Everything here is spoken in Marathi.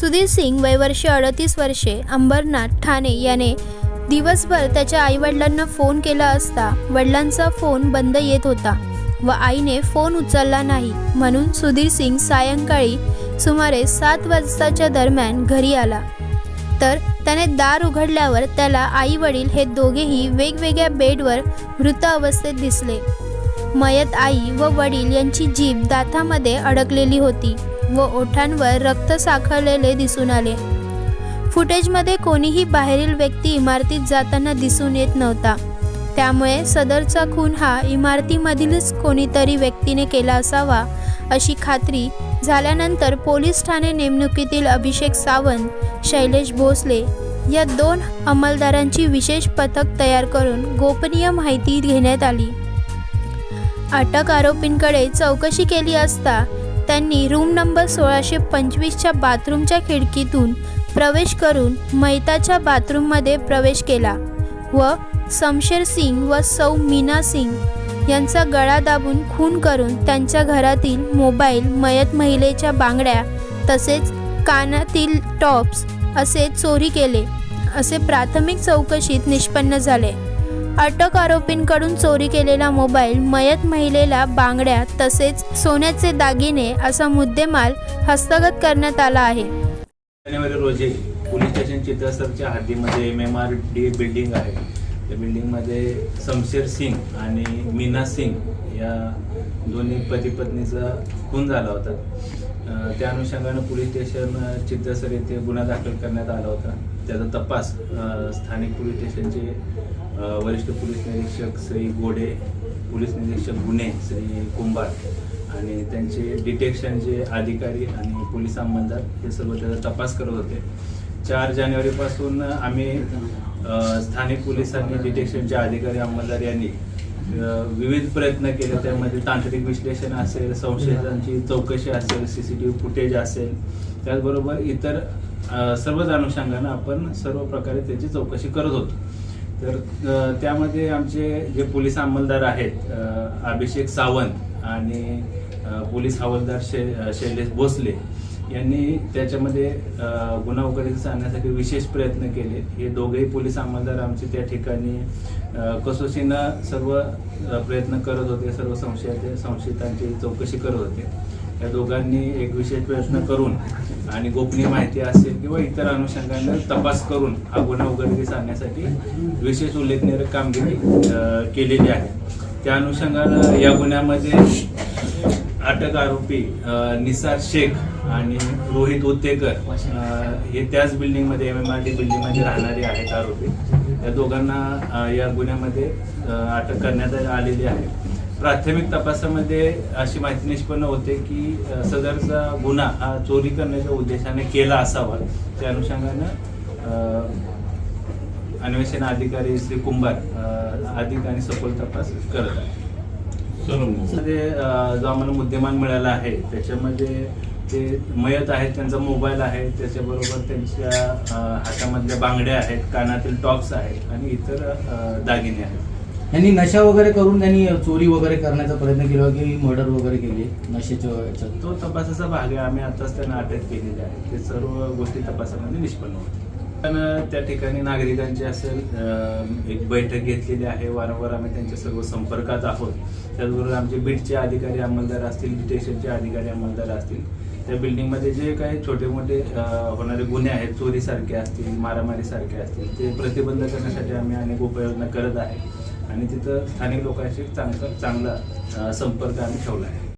सुधीर सिंग वय अडतीस वर्षे अंबरनाथ ठाणे याने दिवसभर त्याच्या आईवडिलांना फोन केला असता वडिलांचा फोन बंद येत होता व आईने फोन उचलला नाही. म्हणून सुधीर सिंग सायंकाळी सुमारे सात वाजताच्या दरम्यान घरी आला. तर त्याने दार उघडल्यावर त्याला आई वडील हे दोघेही वेगवेगळ्या बेडवर मृत अवस्थेत दिसले. मयत आई व वडील यांची जीभ दातामध्ये अडकलेली होती. व ओठांवर रक्त साखळलेले दिसून आले. फुटेजमध्ये कोणीही बाहेरील व्यक्ती इमारतीत जाताना दिसून येत नव्हता. त्यामुळे सदरचा खून हा इमारतीमधीलच कोणीतरी व्यक्तीने केला असावा अशी खात्री झाल्यानंतर पोलीस ठाणे नेमणुकीतील अभिषेक सावंत शैलेश भोसले या दोन अंमलदारांची विशेष पथक तयार करून गोपनीय माहिती घेण्यात आली. अटक आरोपींकडे चौकशी केली असता त्यांनी रूम नंबर सोळाशे पंचवीसच्या बाथरूमच्या खिडकीतून प्रवेश करून मैताच्या बाथरूममध्ये प्रवेश केला व समशेर सिंग व सौ मीना सिंग यांचा गळा दाबून खून करून त्यांच्या घरातील मोबाईल मयत महिलेच्या बांगड्या तसेच कानातील टॉप्स असे चोरी केले. असे प्राथमिक चौकशीत निष्पन्न झाले. अटक आरोपींकडून चोरी केलेला मोबाईल मयत महिलेला बांगड्या तसेच सोन्याचे दागिने असा मुद्देमाल हस्तगत करण्यात आला आहे. जानेवारी रोजी पोलीस स्टेशन चित्रसरच्या हद्दीमध्ये M M R D building आहे. त्या बिल्डिंगमध्ये शमशेर सिंग आणि मीना सिंग या दोन्ही पती पत्नीचा खून झाला होता. त्या अनुषंगानं पोलीस स्टेशन चित्तसर चित्रसर येथे गुन्हा दाखल करण्यात आला होता. त्याचा तपास स्थानिक पोलीस स्टेशनचे वरिष्ठ पोलीस निरीक्षक श्री गोडे पोलीस निरीक्षक गुन्हे श्री कुंभार आणि त्यांचे डिटेक्शनचे अधिकारी आणि पोलीस अंमलदार हे सर्व त्याचा तपास करत होते. चार जानेवारीपासून आम्ही स्थानिक पोलिसांनी डिटेक्शनचे अधिकारी अंमलदार यांनी विविध प्रयत्न केले. त्यामध्ये तांत्रिक विश्लेषण असेल संशयितांची चौकशी असेल C C T V footage असेल. त्याचबरोबर इतर सर्वच अनुषंगानं आपण सर्व प्रकारे त्याची चौकशी करत होतो. तर त्यामध्ये आमचे जे पोलीस अंमलदार आहेत अभिषेक सावंत आणि पोलीस हवालदार शै शैलेश भोसले यांनी त्याच्यामध्ये गुन्हा उघडकीस आणण्यासाठी विशेष प्रयत्न केले. हे दोघेही पोलीस अंमलदार आमचे त्या ठिकाणी कसोशीनं सर्व प्रयत्न करत होते सर्व संशयाचे संशयितांची चौकशी करत होते. या दोघांनी एक विशेष प्रयत्न करून आणि गोपनीय माहिती असेल किंवा इतर अनुषंगाने तपास करून हा गुन्हा उघडकीस आणण्यासाठी विशेष उल्लेखनीय कामगिरी केलेली आहे. त्या अनुषंगानं या गुन्ह्यामध्ये अटक आरोपी निसार शेख आणि रोहित उत्तेकर हे त्याच बिल्डिंगमध्ये एम एम आर डी बिल्डिंगमध्ये राहणारे आहेत आरोपी. या दोघांना या गुन्ह्यामध्ये अटक करण्यात आलेली आहे. प्राथमिक तपासामध्ये अशी माहिती निष्पन्न होते की सदरचा गुन्हा हा चोरी करण्याच्या उद्देशाने केला असावा. त्या अनुषंगानं अन्वेषण अधिकारी श्री कुंभार अधिक आणि सखोल तपास करत आहे मध्ये जो आम्हाला मुद्देमाल मिळाला आहे त्याच्यामध्ये ते मयत आहेत त्यांचा मोबाईल आहे त्याच्याबरोबर त्यांच्या हातामधल्या बांगड्या आहेत कानातील टॉप्स आहेत आणि इतर दागिने आहेत. यांनी नशा वगैरे करून त्यांनी चोरी वगैरे करण्याचा प्रयत्न केला की मर्डर वगैरे केली नशेच्या तो तपासाचा भाग आहे आम्ही आताच त्यांना अटक केलेली आहे. ते सर्व गोष्टी तपासामध्ये निष्पन्न होते त्या ठिकाणी नागरिकांची असेल एक बैठक घेतलेली आहे. वारंवार आम्ही त्यांच्या सर्व संपर्कात आहोत. त्याचबरोबर आमचे बीडचे अधिकारी अंमलदार असतील स्टेशनचे अधिकारी अंमलदार असतील त्या बिल्डिंगमध्ये जे काही छोटे मोठे होणारे गुन्हे आहेत चोरीसारखे असतील मारामारीसारखे असतील ते प्रतिबंध करण्यासाठी आम्ही अनेक उपाययोजना करत आहे. आणि तिथं स्थानिक लोकांशी चांगला चांगला संपर्क आम्ही ठेवला आहे.